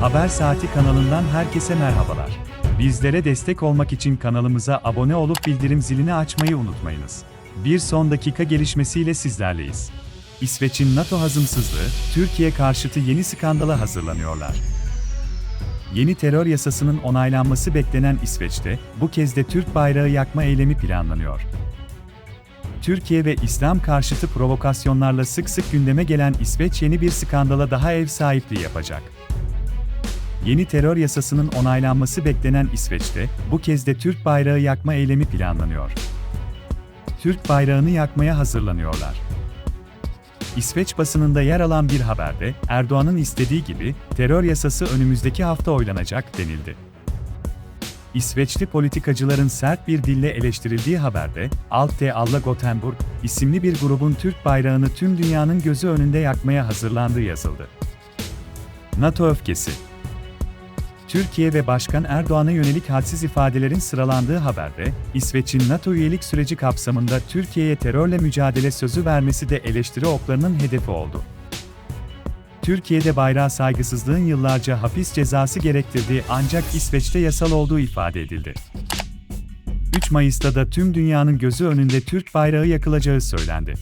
Haber Saati kanalından herkese merhabalar. Bizlere destek olmak için kanalımıza abone olup bildirim zilini açmayı unutmayınız. Bir son dakika gelişmesiyle sizlerleyiz. İsveç'in NATO hazımsızlığı, Türkiye karşıtı yeni skandala hazırlanıyorlar. Yeni terör yasasının onaylanması beklenen İsveç'te, bu kez de Türk bayrağı yakma eylemi planlanıyor. Türkiye ve İslam karşıtı provokasyonlarla sık sık gündeme gelen İsveç yeni bir skandala daha ev sahipliği yapacak. Yeni terör yasasının onaylanması beklenen İsveç'te, bu kez de Türk bayrağı yakma eylemi planlanıyor. Türk bayrağını yakmaya hazırlanıyorlar. İsveç basınında yer alan bir haberde, Erdoğan'ın istediği gibi, terör yasası önümüzdeki hafta oylanacak denildi. İsveçli politikacıların sert bir dille eleştirildiği haberde, Alte Alla Gothenburg isimli bir grubun Türk bayrağını tüm dünyanın gözü önünde yakmaya hazırlandığı yazıldı. NATO öfkesi Türkiye ve Başkan Erdoğan'a yönelik hadsiz ifadelerin sıralandığı haberde, İsveç'in NATO üyelik süreci kapsamında Türkiye'ye terörle mücadele sözü vermesi de eleştiri oklarının hedefi oldu. Türkiye'de bayrağı saygısızlığın yıllarca hapis cezası gerektirdiği ancak İsveç'te yasal olduğu ifade edildi. 3 Mayıs'ta da tüm dünyanın gözü önünde Türk bayrağı yakılacağı söylendi.